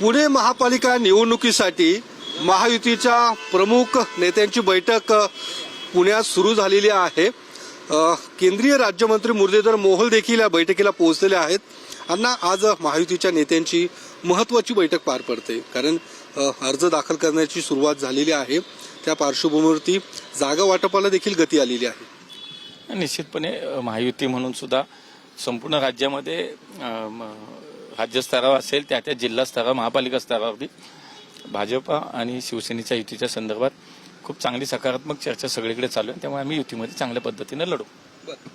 पुणे महापालिका निवडणुकीसाठी महायुतीच्या प्रमुख नेत्यांची बैठक पुण्यात सुरू झालेली आहे. केंद्रीय राज्यमंत्री मुरलीधर मोहोळ देखील या बैठकीला पोहोचलेले आहेत. अण्णा आज महायुतीच्या नेत्यांची महत्वाची बैठक पार पडते. कारण अर्ज दाखल करण्याची सुरुवात झालेली आहे. त्या पार्श्वभूमीवरती जागा वाटपाला देखील गती आलेली आहे. निश्चितपणे महायुती म्हणून सुद्धा संपूर्ण राज्यामध्ये राज्यस्तरावर असेल त्या त्या जिल्हा स्तरावर महापालिका स्तरावरती भाजपा आणि शिवसेनेच्या युतीच्या संदर्भात खूप चांगली सकारात्मक चर्चा सगळीकडे चालू आहे त्यामुळे आम्ही युतीमध्ये चांगल्या पद्धतीने लढू.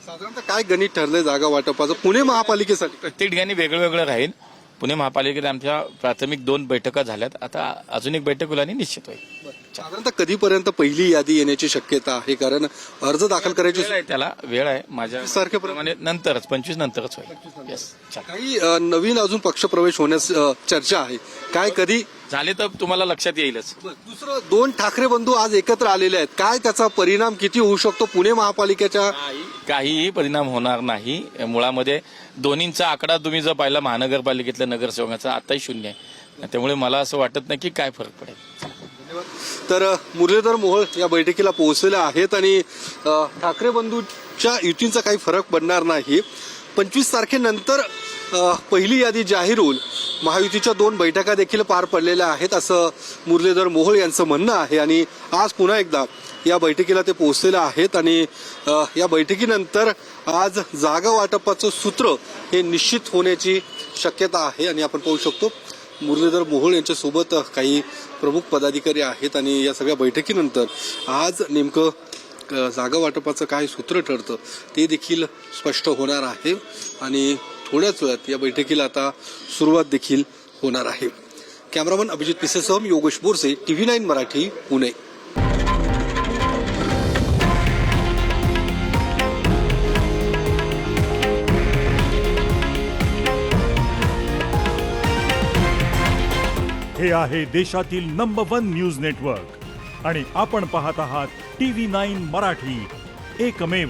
साधारणतः काय गणित ठरलंय जागा वाटपाचं पुणे महापालिकेसाठी. प्रत्येक ठिकाणी वेगळं वेगळं राहील. पुणे महापालिकेत आमच्या प्राथमिक दोन बैठका झाल्यात. आता अजून एक बैठक होईल आणि निश्चित होईल. साधारणतः कधीपर्यंत पहिली यादी येण्याची शक्यता आहे? कारण अर्ज दाखल करायची वेळ आहे त्याला. वेळ आहे. माझ्या तारखेप्रमाणे? प्रमाणे नंतरच पंचवीस नंतरच होईल. काही अ, नवीन अजून पक्षप्रवेश होण्यास अ, चर्चा आहे. काय कधी झाले तर तुम्हाला लक्षात येईलच. दुसरं दोन ठाकरे बंधू आज एकत्र आलेले आहेत. काय त्याचा परिणाम किती होऊ शकतो पुणे महापालिकेच्या? काहीही परिणाम होणार नाही. मुळामध्ये दोन्हींचा आकडा तुम्ही जर पाहिला महानगरपालिकेतल्या नगरसेवकाचा आताही शून्य आहे. त्यामुळे मला असं वाटत नाही की काय फरक पडेल. तर मुरलीधर मोहोळ या बैठकीला पोहोचलेले आहेत आणि ठाकरे बंधूच्या युतींचा काही फरक पडणार नाही. पंचवीस तारखेनंतर पहिली यादी जाहीर होईल. महायुतीच्या दोन बैठका देखील पार पडलेल्या आहेत असं मुरलीधर मोहोळ यांचं म्हणणं आहे. आणि आज पुन्हा एकदा या बैठकीला ते पोहोचलेले आहेत आणि या बैठकीनंतर आज जागा वाटपाचं सूत्र हे निश्चित होण्याची शक्यता आहे आणि आपण पाहू शकतो मुरलीधर मोहोळ यांच्यासोबत काही प्रमुख पदाधिकारी आहेत आणि या सगळ्या बैठकीनंतर आज नेमकं जागा वाटपाचं काय सूत्र ठरतं ते देखील स्पष्ट होणार आहे. आणि थोड्याच वेळात या बैठकीला आता सुरुवात देखील होणार आहे. कॅमेरामन अभिजित पिसेसह योगेश बोरसे टीव्ही नाईन मराठी पुणे. हे आहे देशातील नंबर वन न्यूज नेटवर्क आणि आपण पाहत आहात टी व्ही नाईन मराठी. एकमेव.